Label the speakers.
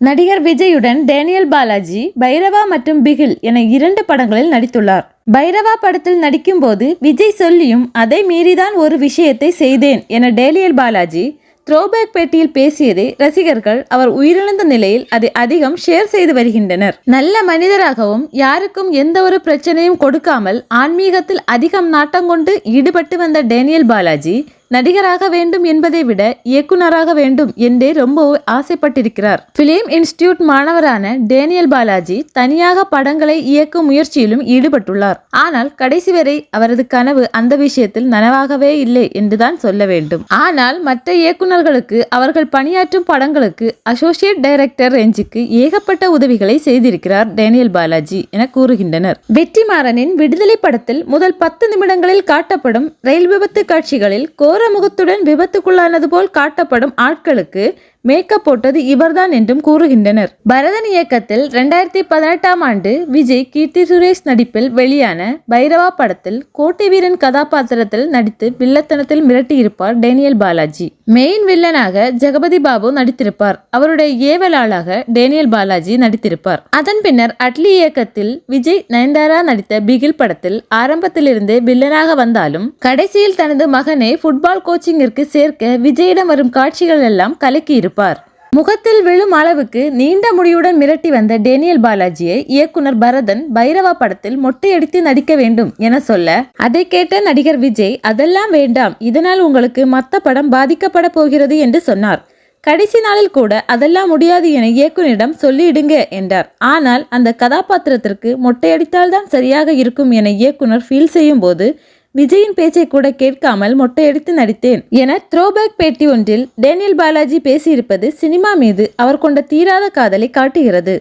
Speaker 1: நடிகர் விஜயுடன் டேனியல் பாலாஜி பைரவா மற்றும் பிகில் என இரண்டு படங்களில் நடித்துள்ளார். பைரவா படத்தில் நடிக்கும்போது விஜய் சொல்லியும் அதை மீறிதான் ஒரு விஷயத்தை செய்தேன் என டேனியல் பாலாஜி த்ரோபேக் பேட்டியில் பேசியதை ரசிகர்கள் அவர் உயிரிழந்த நிலையில் அதை அதிகம் ஷேர் செய்து வருகின்றனர். நல்ல மனிதராகவும் யாருக்கும் எந்த ஒரு பிரச்சனையும் கொடுக்காமல் ஆன்மீகத்தில் அதிகம் நாட்டம் கொண்டு ஈடுபட்டு வந்த டேனியல் பாலாஜி நடிகராக வேண்டும் என்பதை விட இயக்குனராக வேண்டும் என்றே ரொம்ப ஆசைப்பட்டிருக்கிறார். பிலிம் இன்ஸ்டிடியூட் மாணவரான டேனியல் பாலாஜி தனியாக படங்களை இயக்கும் முயற்சியிலும் ஈடுபட்டுள்ளார். ஆனால் கடைசி வரை அவரது கனவு அந்த விஷயத்தில் நனவாகவே இல்லை என்றுதான் சொல்ல வேண்டும். ஆனால் மற்ற இயக்குநர்களுக்கு அவர்கள் பணியாற்றும் படங்களுக்கு அசோசியேட் டைரக்டர் ரேஞ்சுக்கு ஏகப்பட்ட உதவிகளை செய்திருக்கிறார் டேனியல் பாலாஜி என கூறுகின்றனர். வெற்றிமாறனின் விடுதலை படத்தில் முதல் பத்து நிமிடங்களில் காட்டப்படும் ரயில் விபத்து காட்சிகளில் கோர் முகத்துடன் விபத்துக்குள்ளானது போல் காட்டப்படும் ஆட்களுக்கு மேக்கப் போட்டது இவர்தான் என்றும் கூறுகின்றனர். பரதன் இயக்கத்தில் ரெண்டாயிரத்தி பதினெட்டாம் ஆண்டு விஜய் கீர்த்தி சுரேஷ் நடிப்பில் வெளியான பைரவா படத்தில் கோட்டை வீரன் கதாபாத்திரத்தில் நடித்து வில்லத்தனத்தில் மிரட்டியிருப்பார் டேனியல் பாலாஜி. மெயின் வில்லனாக ஜெகபதி பாபு நடித்திருப்பார். அவருடைய ஏவலாளாக டேனியல் பாலாஜி நடித்திருப்பார். அதன் பின்னர் அட்லி இயக்கத்தில் விஜய் நயன்தாரா நடித்த பிகில் படத்தில் ஆரம்பத்திலிருந்தே வில்லனாக வந்தாலும் கடைசியில் தனது மகனை ஃபுட்பால் கோச்சிங்கிற்கு சேர்க்க விஜயிடம் வரும் காட்சிகள் எல்லாம் கலக்கி இருப்பார் முகத்தில் விழும் அளவுக்கு நீண்ட முடியுடன் மிரட்டி வந்த டேனியல் பாலாஜியை இயக்குனர் பரதன் பைரவா படத்தில் மொட்டையடித்து நடிக்க வேண்டும் என சொல்ல அதை கேட்ட நடிகர் விஜய் அதெல்லாம் வேண்டாம். இதனால் உங்களுக்கு மத்த படம் பாதிக்கப்பட போகிறது என்று சொன்னார். கடைசி நாளில் கூட அதெல்லாம் முடியாது என இயக்குனரிடம் சொல்லிடுங்க என்றார். ஆனால் அந்த கதாபாத்திரத்திற்கு மொட்டையடித்தால்தான் சரியாக இருக்கும் என இயக்குனர் ஃபீல் செய்யும் போது விஜயின் பேச்சை கூட கேட்காமல் மொட்டையடித்து நடித்தேன் என த்ரோபேக் பேட்டி ஒன்றில் டேனியல் பாலாஜி பேசியிருப்பது சினிமா மீது அவர் கொண்ட தீராத காதலை காட்டுகிறது.